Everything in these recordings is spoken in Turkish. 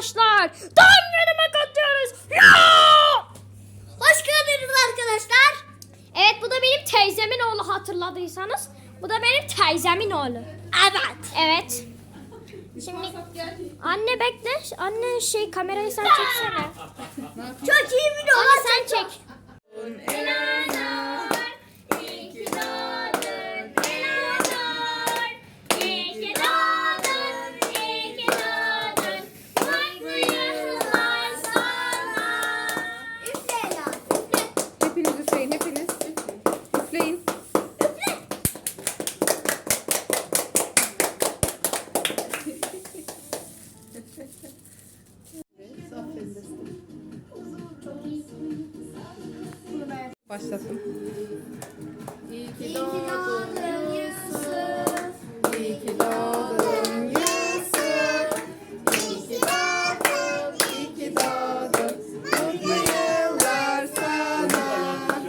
arkadaşlar. Tam yanıma katıyoruz. Ya! Hoş geldiniz arkadaşlar. Evet bu da benim teyzemin oğlu hatırladıysanız. Bu da benim teyzemin oğlu. Evet. Evet. Şimdi anne bekle. Anne şey kamerayı sen çeksene. Çok iyi video. Onu sen çek. Başlasın. İyi ki doğdun Yusuf. İyi ki doğdun Yusuf. İyi ki doğdun, iyi ki doğdun. Mutlu yıllar sana.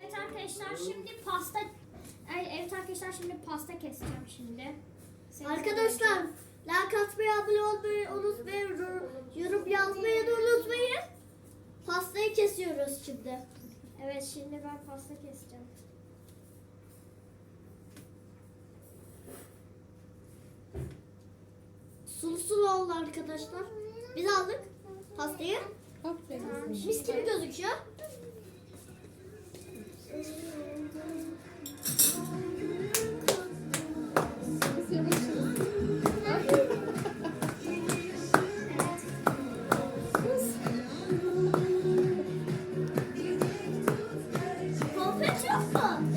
Evet arkadaşlar şimdi pasta Ay, Evet arkadaşlar şimdi pasta keseceğim şimdi. Arkadaşlar like atmayı, abone olmayı unutmayın. yor- Yorum yazmayı da unutmayın. Pastayı kesiyoruz şimdi. Evet şimdi ben pasta keseceğim. Sulu sulu oldu arkadaşlar. Biz aldık pastayı. Mis gibi gözüküyor. Awesome.